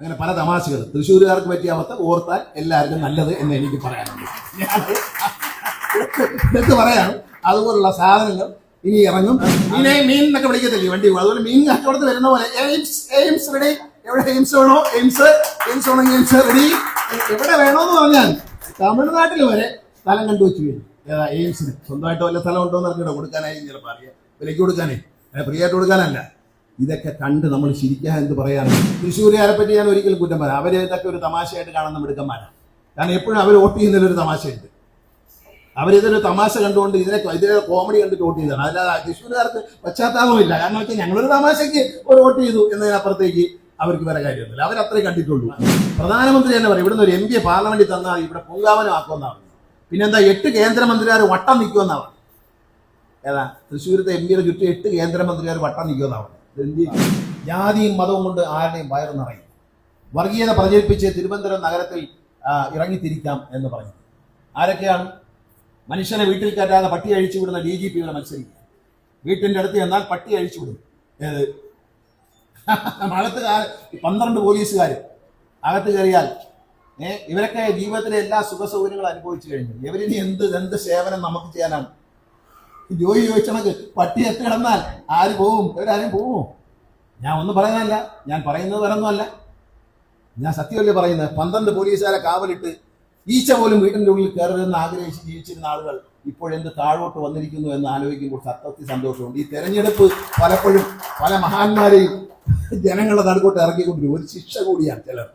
അങ്ങനെ പല തമാശകൾ തൃശ്ശൂരുകാർക്ക് പറ്റിയ അവസ്ഥ ഓർത്താൽ എല്ലാവർക്കും നല്ലത് എന്ന് എനിക്ക് പറയാനുണ്ട്. എടുത്ത് പറയാം. അതുപോലുള്ള സാധനങ്ങൾ ഇനി ഇറങ്ങും. മീനെ മീൻ എന്നൊക്കെ വിളിക്കത്തില്ലേ വണ്ടി? അതുപോലെ മീൻ കച്ചവടത്ത് വരുന്ന പോലെ എയിംസ് എയിംസ് റെഡി എവിടെ എയിംസ് വേണോ? എയിംസ് എയിംസ് വേണമെങ്കിൽ എയിംസ് റെഡി എവിടെ വേണോന്ന് പറഞ്ഞാൽ തമിഴ്നാട്ടിൽ വരെ സ്ഥലം കണ്ടു വെച്ച് വരും ഏതാ എയിംസിന്? സ്വന്തമായിട്ട് വല്ല സ്ഥലം ഉണ്ടോ എന്ന് അറിഞ്ഞിട്ടോ കൊടുക്കാനായി ചിലപ്പോൾ അറിയാം. വിലയ്ക്ക് കൊടുക്കാനേ. ഫ്രീ ആയിട്ട് കൊടുക്കാനല്ല. ഇതൊക്കെ കണ്ട് നമ്മൾ ശരിക്കാൻ എന്ത് പറയാറ് തൃശ്ശൂരുകാരെ പറ്റി ഞാൻ ഒരിക്കലും കുറ്റം പറയാം അവരെ ഇതൊക്കെ ഒരു തമാശയായിട്ട് കാണുന്ന മിടുക്കന്മാരാണ് കാരണം എപ്പോഴും അവർ വോട്ട് ചെയ്യുന്നതിലൊരു തമാശയുണ്ട്. അവരിതൊരു തമാശ കണ്ടുകൊണ്ട് ഇതിനെ ഇതിനെ കോമഡി കണ്ടിട്ട് വോട്ട് ചെയ്തതാണ്. അല്ലാതെ തൃശ്ശൂരുകാർക്ക് പശ്ചാത്താപമില്ല. കാരണം വെച്ചാൽ ഞങ്ങളൊരു തമാശയ്ക്ക് ഒരു വോട്ട് ചെയ്തു എന്നതിനപ്പുറത്തേക്ക് അവർക്ക് വേറെ കാര്യമൊന്നുമില്ല. അവരത്രേ കണ്ടിട്ടുള്ളൂ. പ്രധാനമന്ത്രി തന്നെ പറയും ഇവിടുന്ന് ഒരു എം പി പാർലമെന്റിൽ തന്നാൽ ഇവിടെ പൊങ്കാവനമാക്കുമെന്നാണ് പിന്നെന്താ എട്ട് കേന്ദ്രമന്ത്രിമാർ വട്ടം നിൽക്കുമെന്നാണ് ഏതാ? തൃശ്ശൂരത്തെ എം പിയുടെ ചുറ്റും എട്ട് കേന്ദ്രമന്ത്രിമാർ വട്ടം നിൽക്കുമെന്നാണ് ജാതിയും മതവും കൊണ്ട് ആരുടെയും വയറു നിറയും. വർഗീയത പ്രചരിപ്പിച്ച് തിരുവനന്തപുരം നഗരത്തിൽ ഇറങ്ങിത്തിരിക്കാം എന്ന് പറഞ്ഞു. ആരൊക്കെയാണ്? മനുഷ്യനെ വീട്ടിൽ കയറ്റാതെ പട്ടി അഴിച്ചു വിടുന്ന ഡി ജി പികളെ മത്സരിക്കുക. വീട്ടിന്റെ അടുത്ത് ചെന്നാൽ പട്ടി അഴിച്ചു വിടും. ഏത്? അകത്ത് പന്ത്രണ്ട് പോലീസുകാർ അകത്ത് കയറിയാൽ ഏഹ് ഇവരൊക്കെ ജീവിതത്തിലെ എല്ലാ സുഖ സൗകര്യങ്ങളും അനുഭവിച്ചു കഴിഞ്ഞു. ഇവരിനി എന്ത് എന്ത് സേവനം നമുക്ക് ചെയ്യാനാണ്? ജോലി ചോദിച്ചണക്ക് പട്ടി എത്ര കിടന്നാൽ ആര് പോവും? ഇവരാരും പോവും. ഞാൻ ഒന്നും പറയുന്നതല്ല. ഞാൻ പറയുന്നത് വരൊന്നുമല്ല ഞാൻ സത്യമല്ലേ പറയുന്നത്? പന്ത്രണ്ട് പോലീസുകാരെ കാവലിട്ട് ഈച്ച പോലും വീട്ടിന്റെ ഉള്ളിൽ കയറരുതെന്ന് ആഗ്രഹിച്ച് ജീവിച്ചിരുന്ന ആളുകൾ ഇപ്പോഴെന്ത് താഴോട്ട് വന്നിരിക്കുന്നു എന്ന് ആലോചിക്കുമ്പോൾ സത്യത്തിൽ സന്തോഷമുണ്ട്. ഈ തെരഞ്ഞെടുപ്പ് പലപ്പോഴും പല മഹാന്മാരെയും ജനങ്ങളുടെ നടുക്കോട്ട് ഇറക്കിക്കൊണ്ടിരിക്കും ഒരു ശിക്ഷ കൂടിയാണ് ചിലർ.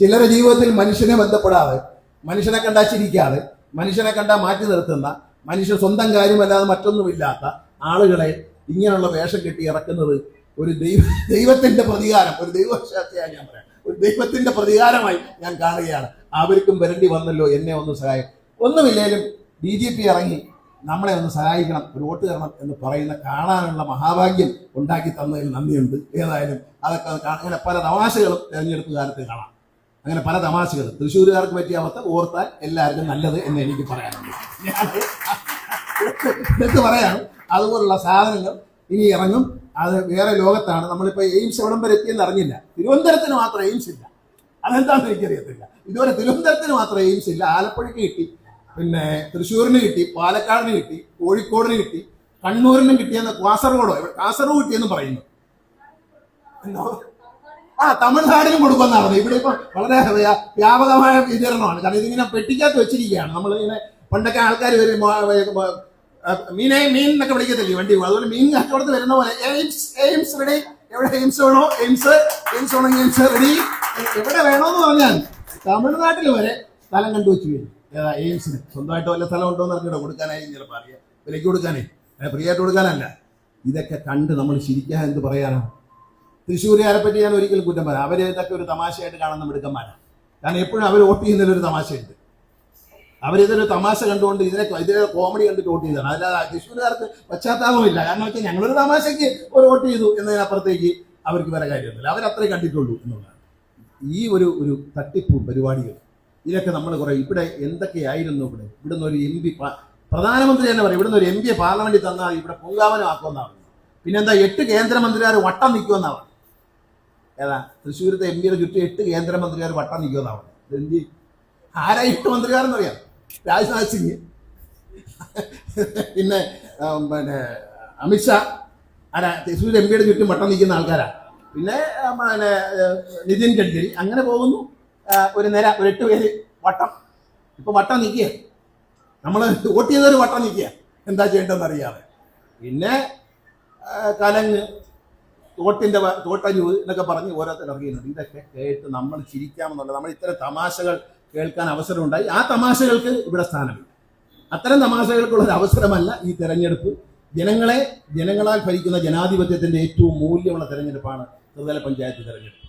ചിലരുടെ ജീവിതത്തിൽ മനുഷ്യനെ ബന്ധപ്പെടാതെ മനുഷ്യനെ കണ്ടാ ചിരിക്കാതെ മനുഷ്യനെ കണ്ടാൽ മാറ്റി നിർത്തുന്ന മനുഷ്യൻ സ്വന്തം കാര്യമല്ലാതെ മറ്റൊന്നുമില്ലാത്ത ആളുകളെ ഇങ്ങനെയുള്ള വേഷം കെട്ടി ഇറക്കുന്നത് ഒരു ദൈവ ദൈവത്തിന്റെ പ്രതികാരം ഒരു ദൈവശാസ്ത്രയായി ഞാൻ പറയാം. ഒരു ദൈവത്തിന്റെ പ്രതികാരമായി ഞാൻ കാണുകയാണ്. അവർക്കും വരണ്ടി വന്നല്ലോ എന്നെ ഒന്ന് സഹായം ഒന്നുമില്ലേലും ബി ജെ പി ഇറങ്ങി നമ്മളെ ഒന്ന് സഹായിക്കണം ഒരു വോട്ട് തരണം എന്ന് പറയുന്ന കാണാനുള്ള മഹാഭാഗ്യം ഉണ്ടാക്കി തന്നതിൽ നന്ദിയുണ്ട്. ഏതായാലും അതൊക്കെ അങ്ങനെ പല തമാശകളും തെരഞ്ഞെടുപ്പ് കാലത്ത് കാണാം. അങ്ങനെ പല തമാശകൾ. തൃശ്ശൂരുകാർക്ക് പറ്റിയ അവസ്ഥ ഓർത്താൽ എല്ലാവർക്കും നല്ലത് എന്ന് എനിക്ക് പറയാനുണ്ട്. എടുത്ത് പറയാം. അതുപോലുള്ള സാധനങ്ങൾ ഇനി ഇറങ്ങും. അത് വേറെ ലോകത്താണ്. നമ്മളിപ്പോൾ എയിംസ് എവിടം വരെ എത്തിയെന്ന് അറിഞ്ഞില്ല. തിരുവനന്തപുരത്തിന് മാത്രം എയിംസ് ഇല്ല. അതെന്താണെന്ന് എനിക്കറിയത്തില്ല. ഇതുവരെ തിരുവനന്തപുരത്തിന് മാത്രം എയിംസ് ഇല്ല. ആലപ്പുഴയ്ക്ക് കിട്ടി. പിന്നെ തൃശ്ശൂരിന് കിട്ടി പാലക്കാടിന് കിട്ടി കോഴിക്കോടിന് കിട്ടി കണ്ണൂരിനും കിട്ടിയെന്ന് കാസർഗോഡോ കാസർഗോഡ് കിട്ടിയെന്ന് പറയുന്നു. എന്തോ? ആ തമിഴ്നാടിനും കൊടുക്കുമെന്നാണ്. ഇവിടെ ഇപ്പൊ വളരെ വ്യാ- വ്യാപകമായ വിതരണമാണ്. കാരണം ഇതിങ്ങനെ പെട്ടിക്കകത്ത് വെച്ചിരിക്കുകയാണ്. നമ്മൾ ഇങ്ങനെ പണ്ടൊക്കെ ആൾക്കാർ വരും മീനെ മീൻ എന്നൊക്കെ വിളിക്കത്തില്ലേ വണ്ടി? അതുപോലെ മീൻ കച്ചവടത്ത് വരുന്ന പോലെ എയിംസ് എയിംസ് റെഡി എവിടെ എയിംസ് വേണോ? എയിംസ് എയിംസ് വേണോ എയിംസ് റെഡി എവിടെ വേണോന്ന് പറഞ്ഞാൽ തമിഴ്നാട്ടിൽ വരെ സ്ഥലം കണ്ടുവച്ച് വരും ഏതാ എയിംസിന് സ്വന്തമായിട്ട് വല്ല സ്ഥലം ഉണ്ടോ എന്ന് അറിഞ്ഞിടോ. കൊടുക്കാനായി ചിലപ്പോൾ അറിയാം. വിലയ്ക്ക് കൊടുക്കാനേ. ഫ്രീ ആയിട്ട് കൊടുക്കാനല്ല. ഇതൊക്കെ കണ്ട് നമ്മൾ ശരിക്കാൻ എന്ത് പറയാനാണ് തൃശ്ശൂരുകാരെ പറ്റി ഞാൻ ഒരിക്കലും കുറ്റം പറയാം. അവരെ ഇതൊക്കെ ഒരു തമാശയായിട്ട് കാണുന്ന മിടുക്കന്മാരാണ് കാരണം എപ്പോഴും അവർ വോട്ട് ചെയ്യുന്നതിലൊരു തമാശയുണ്ട്. അവരിതൊരു തമാശ കണ്ടുകൊണ്ട് ഇതിനെ ഇതിനെ കോമഡി കണ്ടിട്ട് വോട്ട് ചെയ്തതാണ്. അല്ലാതെ തൃശ്ശൂരുകാർക്ക് പശ്ചാത്താപമില്ല. കാരണം വെച്ചാൽ ഞങ്ങളൊരു തമാശയ്ക്ക് ഒരു വോട്ട് ചെയ്തു എന്നതിനപ്പുറത്തേക്ക് അവർക്ക് വേറെ കാര്യമൊന്നുമില്ല. അവരത്രേ കണ്ടിട്ടുള്ളൂ എന്നുള്ളതാണ്. ഈ ഒരു ഒരു തട്ടിപ്പ് പരിപാടികൾ ഇതൊക്കെ നമ്മൾ കുറേ ഇവിടെ എന്തൊക്കെയായിരുന്നു ഇവിടെ? ഇവിടുന്ന് ഒരു എം പി പ്രധാനമന്ത്രി തന്നെ പറയും ഇവിടുന്ന് ഒരു എം പിയെ പാർലമെന്റിൽ തന്നാൽ ഇവിടെ പൊങ്കാവനം ആക്കുമെന്നാണ് പിന്നെന്താ എട്ട് കേന്ദ്രമന്ത്രിമാർ വട്ടം നിൽക്കുമെന്നാണ് ഏതാ? തൃശ്ശൂരത്തെ എം പിയുടെ ചുറ്റും എട്ട് കേന്ദ്രമന്ത്രിമാർ വട്ടം നിൽക്കുമെന്നാണ്. എന്ത് ആരാ എട്ട് മന്ത്രിമാരെന്നറിയാം രാജ്നാഥ് സിംഗ്. പിന്നെ പിന്നെ അമിത്ഷാ ആരാ തൃശ്ശൂർ എം പിയുടെ ചുറ്റും വട്ടം നിൽക്കുന്ന ആൾക്കാരാ. പിന്നെ പിന്നെ നിതിൻ ഗഡ്കരി. അങ്ങനെ പോകുന്നു. ഒരു നിര ഒരു എട്ട് പേര് വട്ടം. ഇപ്പൊ വട്ടം നിൽക്കുക. നമ്മൾ വോട്ട് ചെയ്തൊരു വട്ടം നിൽക്കുക. എന്താ ചെയ്യേണ്ടതെന്ന് അറിയാതെ. പിന്നെ കലങ്ങ്. തോട്ടിന്റെ വ- തോട്ടഞ്ഞൂവ് എന്നൊക്കെ പറഞ്ഞ് ഓരോരുത്തർ ഇറങ്ങിയിട്ടുണ്ട്. ഇതൊക്കെ കേട്ട് നമ്മൾ ചിരിക്കാമെന്നുള്ളത് നമ്മൾ ഇത്തരം തമാശകൾ കേൾക്കാൻ അവസരമുണ്ടായി. ആ തമാശകൾക്ക് ഇവിടെ സ്ഥാനമില്ല. അത്തരം തമാശകൾക്കുള്ള ഒരു അവസരമല്ല ഈ തെരഞ്ഞെടുപ്പ്. ജനങ്ങളെ ജനങ്ങളാൽ ഭരിക്കുന്ന ജനാധിപത്യത്തിന്റെ ഏറ്റവും മൂല്യമുള്ള തെരഞ്ഞെടുപ്പാണ് ത്രിതല പഞ്ചായത്ത് തെരഞ്ഞെടുപ്പ്.